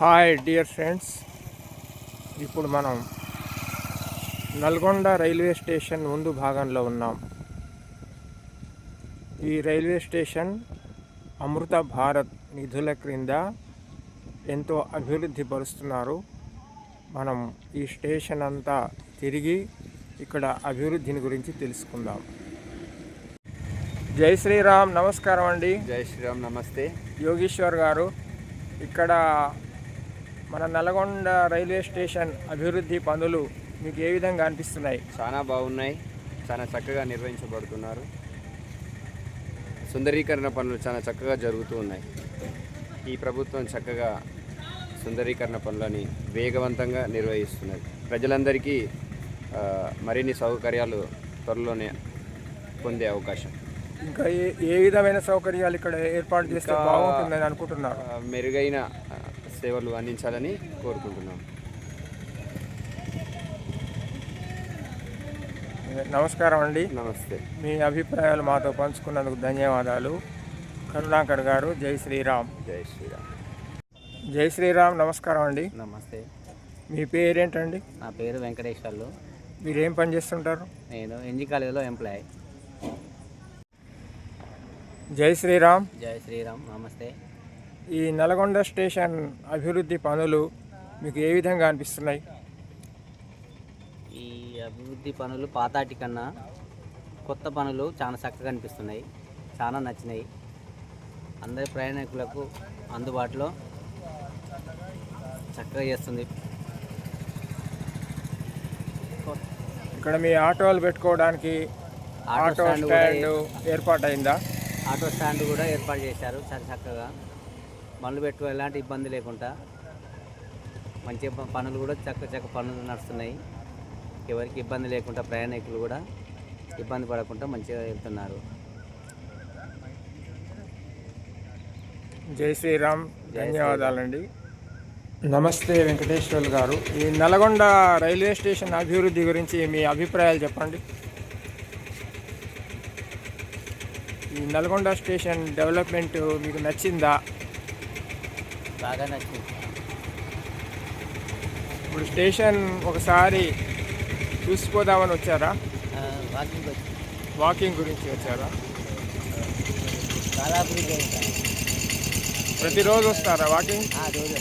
Hi dear friends ఇప్పుడు మనం Nalgonda railway station ముందు భాగంలో ఉన్నాం. ఈ రైల్వే స్టేషన్ అమృత భారత్ నిధుల క్రింద ఎంతో అభివృద్ధి పరుస్తున్నారు. మనం ఈ స్టేషన్ అంతా తిరిగి ఇక్కడ అభివృద్ధిని గురించి తెలుసుకుందాం. జై శ్రీరామ్ నమస్కారం అండి. జై శ్రీరామ్ నమస్తే. యోగేశ్వర్ గారు ఇక్కడ మన నల్గొండ రైల్వే స్టేషన్ అభివృద్ధి పనులు మీకు ఏ విధంగా అనిపిస్తున్నాయి? చాలా బాగున్నాయి. చాలా చక్కగా నిర్వహించబడుతున్నారు. సుందరీకరణ పనులు చాలా చక్కగా జరుగుతూ ఉన్నాయి. ఈ ప్రభుత్వం చక్కగా సుందరీకరణ పనులని వేగవంతంగా నిర్వహిస్తున్నది. ప్రజలందరికీ మరిన్ని సౌకర్యాలు త్వరలోనే పొందే అవకాశం. ఇంకా ఏ ఏ విధమైన సౌకర్యాలు ఇక్కడ ఏర్పాటు చేస్తే బాగుంటుందని అనుకుంటున్నారు? మెరుగైన సేవలు అందించాలని కోరుకుంటున్నాం. నమస్కారం అండి. నమస్తే. మీ అభిప్రాయాలు మాతో పంచుకున్నందుకు ధన్యవాదాలు. కరుణాకర్ గారు జై శ్రీరామ్. జై శ్రీరామ్. జై శ్రీరామ్ నమస్కారం అండి. నమస్తే. మీ పేరేంటండి? నా పేరు వెంకటేశ్వర్లు. మీరు ఏం పని చేస్తుంటారు? నేను ఎన్జీ కాలేజీలో ఎంప్లాయ్. జై శ్రీరామ్. జై శ్రీరామ్ నమస్తే. ఈ నల్గొండ స్టేషన్ అభివృద్ధి పనులు మీకు ఏ విధంగా అనిపిస్తున్నాయి? ఈ అభివృద్ధి పనులు పాతాటి కన్నా కొత్త పనులు చాలా చక్కగా అనిపిస్తున్నాయి చాలా నచ్చినాయి. అందరి ప్రయాణికులకు అందుబాటులో చక్కగా చేస్తుంది. ఇక్కడ మీ ఆటోలు పెట్టుకోవడానికి ఆటో స్టాండ్ ఏర్పాటైందా? ఆటో స్టాండ్ కూడా ఏర్పాటు చేశారు చాలా చక్కగా. బండ్లు పెట్టుకో ఎలాంటి ఇబ్బంది లేకుండా మంచి పనులు కూడా చక్క చక్క పనులు నడుస్తున్నాయి. ఎవరికి ఇబ్బంది లేకుండా ప్రయాణికులు కూడా ఇబ్బంది పడకుండా మంచిగా వెళ్తున్నారు. జై శ్రీరామ్. ధన్యవాదాలండి. నమస్తే వెంకటేశ్వర్లు గారు. ఈ నల్గొండ రైల్వే స్టేషన్ అభివృద్ధి గురించి మీ అభిప్రాయాలు చెప్పండి. ఈ నల్గొండ స్టేషన్ డెవలప్మెంట్ మీకు నచ్చిందా? బాగా నచ్చింది. ఇప్పుడు స్టేషన్ ఒకసారి చూసిపోదామని వచ్చారా? వాకింగ్ వచ్చి. వాకింగ్ గురించి వచ్చారా? చాలా ప్రతిరోజు వస్తారా వాకింగ్? రోజు